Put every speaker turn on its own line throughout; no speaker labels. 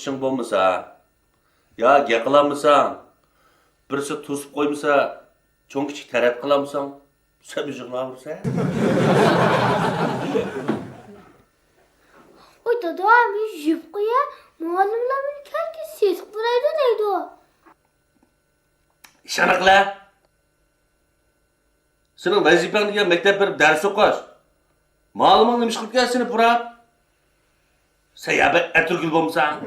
ishing bo'lmasa yoki yiqilamsan birisi to'sib qo'ymasa cho'ng kichik taraf qilamsan sen o'zingni olursan
Oy dada bir jip koya. Muallimler beni herkes ses buraydı neydi o?
ishani qila sening vazifang degan maktab berib dars o'qish ma'lumot nima ish qilib kelsin seni burab sen yaba aturgul bo'lmasan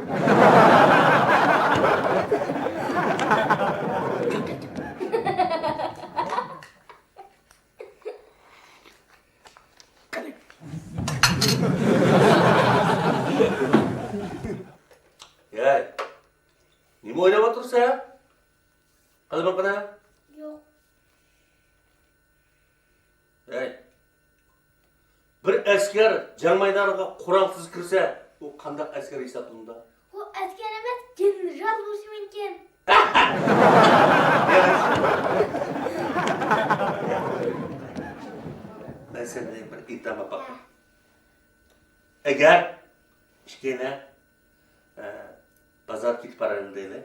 Yay. Nima o'ylab o'tirsan? Qalbim qana?
Yok.
Hey. Bir askar jang maydoniga qurolsiz kirsa, u qanday askar hisoblanadi?
O asker emas general bo'lishi mumkin.
Men sendan bir iltimos bor. Agar kichkina e, bozor ketib boradi deyli.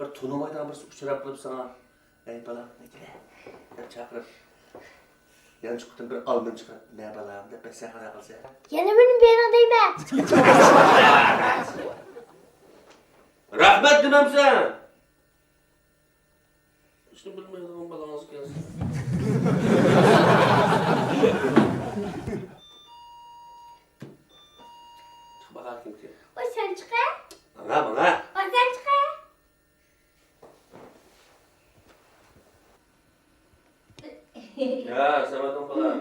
Bir tunimaydan birisi uchrab qilib sana, ey bolam, nega? deb chaqirib. Yanchi qutim bir olmin chiqarib, ne bolam deb basaqana qilsa.
Yana benim bir adayım
Rahmat demamsan. Ishni bilmaydigan bolangiz kelsin. Chiq bakalım kim kim.
O sen çıkar.
Bana bana.
O sen çıkar.
Ya Samet'in falan.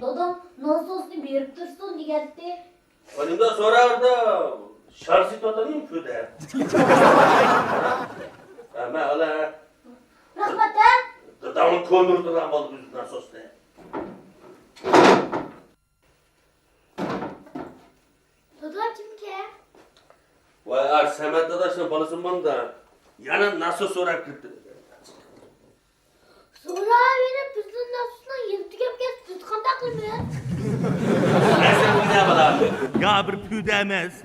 Dadam nasıl berip dursun degandi.
Önümde sorardı. Şarjı tutanım köde. Ama ala.
Rahmat ha.
Dadamın kondurdu lan balık yüzünden sos ne.
Dada kim ki?
Vay ar Samet dadaşın balısın bana da. Yani nasıl sorar gitti.
Sonra beni bizden nasıl yıltı yapken tutkan takılmıyor.
Ben sen bu ne bala? Ya bir pü demez.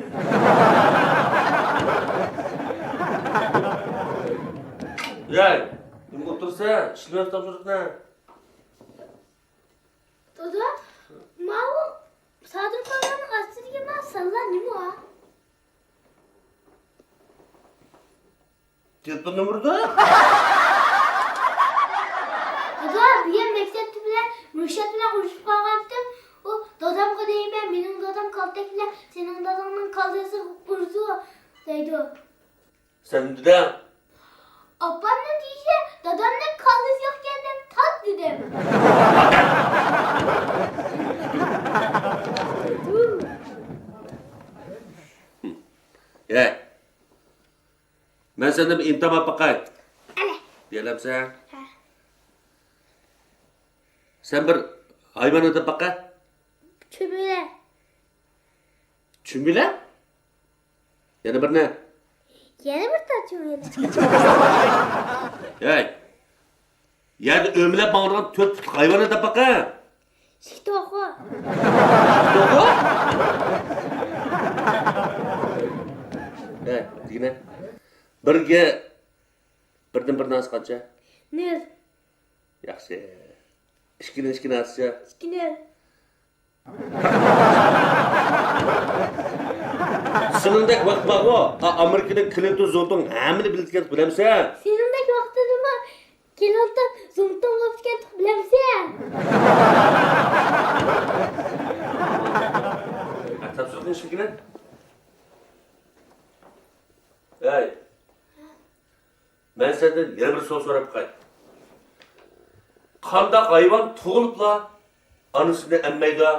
Ya, kim otursa, işlemez tapşırık ne?
Dada, mavu Sadır Baba'nın gazetesi gibi sallar ne mi o?
Telefon numurada?
Dada bir yer mektepte bile Mürşet bile konuşup kalmıştım. Dadam ben benim dadam kaltakla senin dadamın kaldırısı kurdu dedi.
Sen de
Ablam ne diyse dadamın kaldırısı yokken de tat dedim.
Ya. Ben senden bir imtihan bakay.
Hele.
Diyelim sen. Sen bir hayvanata baka.
Çömüle.
Çümbüle? Yani bir ne?
Yeni bir tat çömüle.
Ya. Yani ömle bağıran tört hayvanata baka.
Şikti oku.
Doğru. Ya, yine. Birge birden bir nas qancha?
Nil.
Yaxshi. Ishkina ishkina ascha.
Nil.
Shuningdek vaqt bor a Amerikada Clinton Zolton hammani biladigan bilamsan?
Senindeki vaxtını mı? Kelondan zumtan olup geldik bilemsen.
Topshiriqni ishkina. Ey. Men sendan yana bir savol so'rab qo'y. Qanday hayvon tug'ilibla anasini emmaydi?